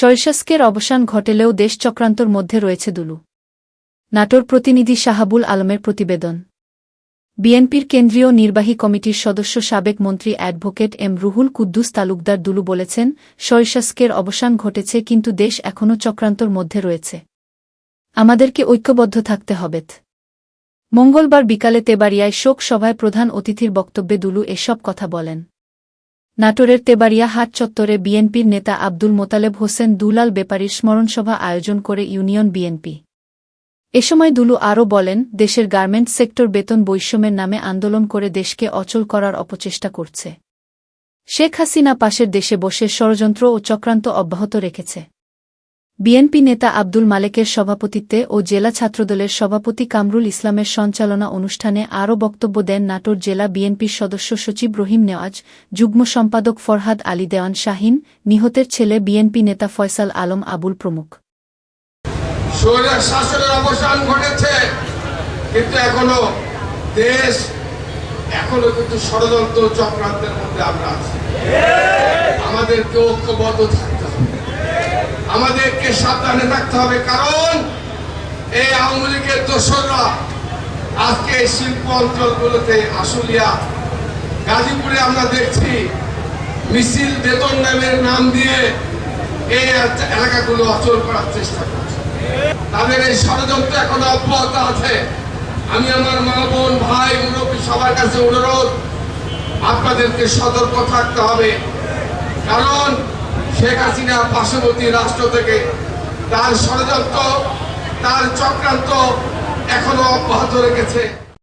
শৈশস্কের অবসান ঘটেলেও দেশ চক্রান্তর মধ্যে রয়েছে দুলু। নাটোর প্রতিনিধি শাহাবুল আলমের প্রতিবেদন। বিএনপির কেন্দ্রীয় নির্বাহী কমিটির সদস্য সাবেক মন্ত্রী অ্যাডভোকেট এম রুহুল কুদ্দুস তালুকদার দুলু বলেছেন, শৈশস্কের অবসান ঘটেছে কিন্তু দেশ এখনও চক্রান্তর মধ্যে রয়েছে। আমাদেরকে ঐক্যবদ্ধ থাকতে হবেত মঙ্গলবার বিকালে তেবাড়িয়ায় শোক সভায় প্রধান অতিথির বক্তব্যে দুলু এসব কথা বলেন। নাটোরের তেবাড়িয়া হাট চত্বরে বিএনপির নেতা আব্দুল মোতালেব হোসেন দুলাল বেপারীর স্মরণসভা আয়োজন করে ইউনিয়ন বিএনপি। এ সময় দুলু আরও বলেন, দেশের গার্মেন্টস সেক্টর বেতন বৈষম্যের নামে আন্দোলন করে দেশকে অচল করার অপচেষ্টা করছে। শেখ হাসিনা পাশের দেশে বসে ষড়যন্ত্র ও চক্রান্ত অব্যাহত রেখেছে। বিএনপি নেতা আব্দুল মালেকের সভাপতিত্বে ও জেলা ছাত্রদলের সভাপতি কামরুল ইসলামের সঞ্চালনা অনুষ্ঠানে আরও বক্তব্য দেন নাটোর জেলা বিএনপির সদস্য সচিব রহিম নেওয়াজ যুগ্ম সম্পাদক ফরহাদ আলী দেওয়ান শাহিন নিহতের ছেলে বিএনপি নেতা ফয়সাল আলম আবুল প্রমুখ। স্বৈরার শাসনের অবসান ঘটেছে কিন্তু এখনও দেশ এখনও কিন্তু ষড়যন্ত্র চক্রান্তের মধ্যে আমরা আছি। আমাদেরকে ঐক্যবদ্ধ থাকতে হবে। আমাদেরকে সাবধানে থাকতে হবে, কারণ এই আওয়ামী লীগের দোসররা আজকে শিল্প অঞ্চলগুলোতে আশুলিয়া, গাজীপুরে আমরা দেখছি মিছিল বেতন নামের নাম দিয়ে এই এলাকাগুলো অচল করার চেষ্টা করছে। তাদের এই ষড়যন্ত্র এখনও অব্যাহত আছে। আমি আমার মা বোন, ভাই, মুরব্বী সবার কাছে অনুরোধ, আপনাদেরকে সতর্ক থাকতে হবে, কারণ শেখ হাসিনা পার্শ্ববর্তী রাষ্ট্র থেকে তার ষড়যন্ত্র তার চক্রান্ত এখনও অব্যাহত রেখেছে।